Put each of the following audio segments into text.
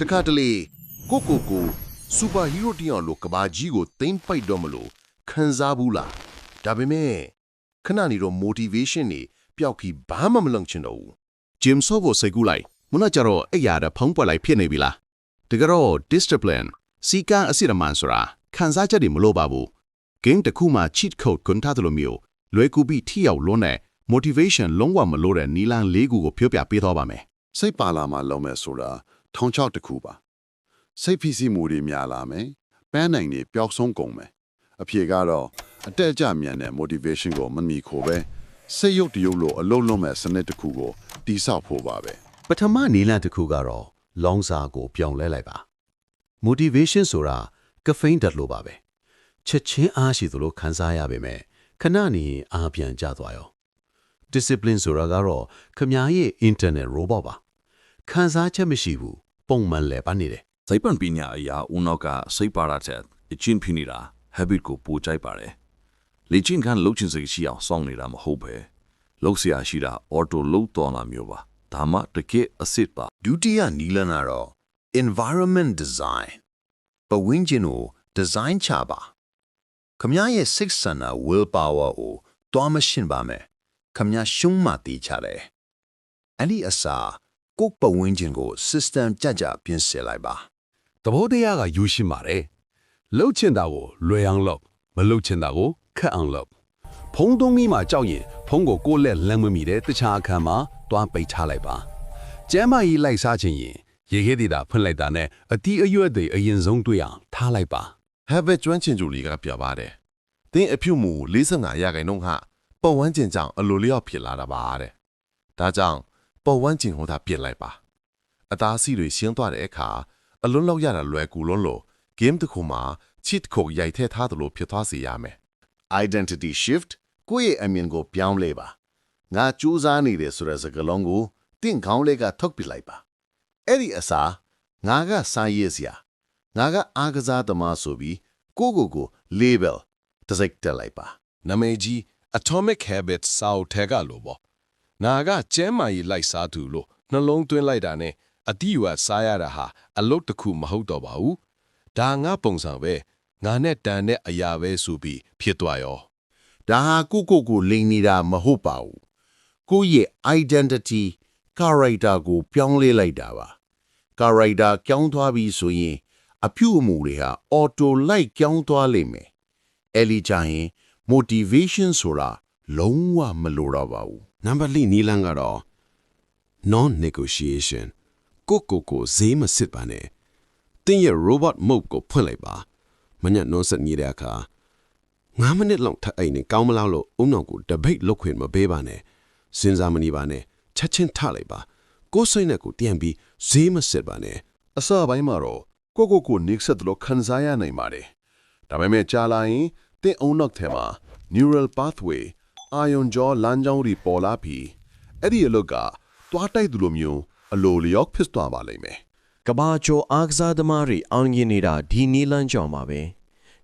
တခါတလေကိုကိုကိုစူပါဟီးရိုတယောက်လိုကဘာကြီးကိုသိမ့်ပိုက်တော့မလို့ခံစားဘူးလားဒါပေမဲ့ခဏနေတော့ motivation နေပျောက်ပြီးဘာမှမလုပ်ချင်တော့ဘူးဂျင်ဆော့ကိုစိတ်ကူးလိုက်မနကြတော့အဲ့ရတဲ့ဖုံးပွက်လိုက်ဖြစ်နေပြီလားတကယ်တော့ discipline စီကံအစစ်အမှန်ဆိုတာခံစားချက်တွေမလို့ပါဘူး game တစ်ခုမှာ cheat code ကွန်ထားတယ်လို့မျိုးလွယ်ကူပြီးထိရောက်လွန်းတဲ့ motivation လုံးဝမလို့တဲ့နီလန်လေးခုကိုပြောပြပေးတော့ပါမယ်စိတ်ပါလာမှလုံးမဲ့ဆိုတာ ထုံချောက်တစ်ခုပါစိတ်ဖိစီးမှုတွေများလာမယ်ပန်းနိုင်တွေပျောက်ဆုံးကုန်မယ်အဖြေကတော့အတက်အကျမြန်တဲ့ motivation ကိုမမီခိုပဲစိတ်ရုပ်တရုပ်လို့အလုံးလုံးမဲ့စနစ်တစ်ခုကိုတိဆောက်ဖို့ပါပဲပထမနီလန်တစ်ခုကတော့ long စာကို ပြောင်းလဲလိုက်ပါ motivation ဆိုတာကဖိန်းဓာတ်လိုပါပဲချက်ချင်းအားရှိသလိုခံစားရပါမယ်ခဏနေရင်အားပြန်ကျသွားရော discipline ဆိုတာကတော့ခမားရဲ့ internet robot ပါခံစားချက်မရှိဘူး ပုံမှန်လဲပါနေတယ် စိတ်ပန်ပညာအရာဦးနောက်ကစိတ်ပါရတဲ့အချင်းဖိနေတာ habit ကိုပိုကြိုက်ပါတယ်လေ့ကျင့်ခန်းလုပ်ချင်စိတ်ရှိအောင်စောင့်နေတာမဟုတ်ပဲလုပ်เสียရှိတာ auto လုပ်တော်လာမျိုးပါဒါမှတကယ်အစ်စ်ပါ ဒုတိယနီလန်ကတော့ environment design ပဝင်းကျင်ကို design ချပါခမရဲ့ six center will power ကိုတွားမရှင်းပါမယ်ခမရှုံးမှတီးချတယ်အဲ့ဒီအစား ကိုယ့်ပဝင်းကျင်ကို system ကြကြပြင်ဆင်လိုက်ပါသဘောတရားကယူရှင်းပါတယ်လှုပ်ချင်တာကိုလွယ်အောင်လုပ်မလှုပ်ချင်တာကိုခက်အောင်လုပ်ဖုံးသုံးပြီးမှကြောက်ရင်ဖုံးကိုကိုယ်လက်လမ်းမမီတဲ့တခြားအခန်းမှာတွားပိတ်ထားလိုက်ပါကျမ်းမာရေးလိုက်စားခြင်းရင်ရေခဲသေးတာဖွင့်လိုက်တာနဲ့အတီးအရွက်တွေအရင်ဆုံးတွေ့အောင်ထားလိုက်ပါ habit ကျွမ်းကျင်သူတွေကပြောပါတယ်။တင်းအဖြူမူ45ရာခိုင်နှုန်းဟာပတ်ဝန်းကျင်ကြောင့်အလိုလျောက်ဖြစ်လာတာပါတဲ့။ဒါကြောင့် ပတ်ဝန်းကျင်ဟိုသာပြစ်လိုက်ပါ။အသားစီးတွေရှင်းသွားတဲ့အခါအလွန်လောက်ရတာလွယ်ကူလွန်းလို့ game တစ်ခုမှာ cheat code ရိုက်ထည့်ထားသလိုဖြစ်သွားစေရမယ်။ identity shift ကိုယ့်ရဲ့အမြင်ကိုပြောင်းလဲပါငါစူးစမ်းနေတယ်ဆိုတဲ့စကားလုံးကိုတင့်ခေါင်းလေးကထုတ်ပြလိုက်ပါအဲ့ဒီအစားငါကစာရေးစရာငါကအားကစားသမားဆိုပြီးကိုကိုကို label တစ်စိတ်တက်လိုက်ပါနာမည်ကြီး Atomic Habits စာအုပ်ထဲကလို့ပေါ့။ နာကကျမ်းမာရေးလိုက်စားသူလို့နှလုံးသွင်းလိုက်တာနဲ့အတိအဝစားရတာဟာအလုတ်တစ်ခုမဟုတ်တော့ပါဘူး။ဒါငါပုံစံပဲငါနဲ့တန်တဲ့အရာပဲဆိုပြီးဖြစ်သွားရောဒါဟာကိုကိုကိုလိန်နေတာမဟုတ်ပါဘူးကိုယ့်ရဲ့ identity character ကို ပြောင်းလဲလိုက်တာပါ character ကြောင်းသွားပြီဆိုရင် အပြုအမူတွေဟာ auto like ကြောင်းသွားလိမ့်မယ်အဲ့ဒီကြရင် motivation ဆိုတာ လုံးဝမလိုတော့ပါဘူးနံပါတ်၄နီလန်ကတော့ non negotiation ကိုကိုကိုဈေးမစစ်ပါနဲ့တင်းရဲ့ robot mode ကိုဖွင့်လိုက်ပါမညက်နှောဆက်နေတဲ့အခါ9မိနစ်လောက်ထပ်အိမ်နေကောင်းမလားလို့အုံနောက်ကိုတပိတ်လုတ်ခွင့်မပေးပါနဲ့စဉ်းစားမနေပါနဲ့ချက်ချင်းထလိုက်ပါကိုယ်စိတ်နဲ့ကိုတည်ံပြီးဈေးမစစ်ပါနဲ့အစပိုင်းမှာတော့ကိုကိုကိုနိကဆက်လို့ခံစားရနိုင်ပါတယ်ဒါပေမဲ့ကြာလာရင်တင်းအုံနောက်ထဲမှာ neural pathway အာယွန်ကြောလမ်းကြောင်းတွေပေါ်လာပြီးအဲ့ဒီအလုပ်ကတွားတိုက်သူလိုမျိုးအလိုလျောက်ဖြစ်သွားပါလိမ့်မယ် ကဘာကျော်အားကစားသမားတွေအောင်မြင်နေတာဒီနီလန်းကြောင်ပါပဲ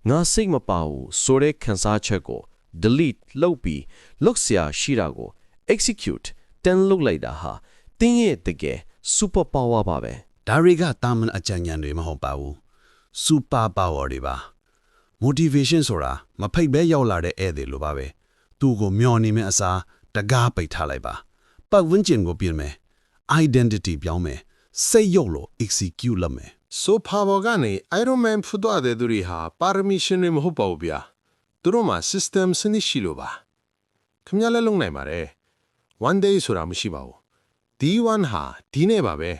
ငါစိတ်မပါဘူးဆိုတဲ့ခန်းစားချက်ကို delete လုပ်ပြီးလုပ်เสียရှိတာကို execute တန်းလုပ်လိုက်တာဟာတင်းရဲ့တကယ် super power ပါပဲ ဒါတွေကတာမန်အကြံဉာဏ်တွေမဟုတ်ပါဘူးစူပါပါဝါတွေပါ motivation ဆိုတာမဖိတ်ပဲရောက်လာတဲ့ဧည့်သည်လိုပါပဲ သူ့ကိုမျောနေမယ့်အစားတကားပိတ်ထားလိုက်ပါပတ်ဝန်းကျင်ကိုပြင်မယ် identity ပြောင်းမယ်စိတ်ရုပ်လို့ execute လုပ်မယ်ဆိုဖာဘောကနေ Iron Man ဖုသွားတဲ့သူတွေဟာပါရမီရှင်တွေမဟုတ်ပါဘူးဗျာသူတို့မှာ system စနစ်ရှိလို့ပါခမရလည်းလုံနိုင်ပါတယ် one day ဆိုတာမရှိပါဘူးဒီ one ဟာဒီနေ့ပါပဲ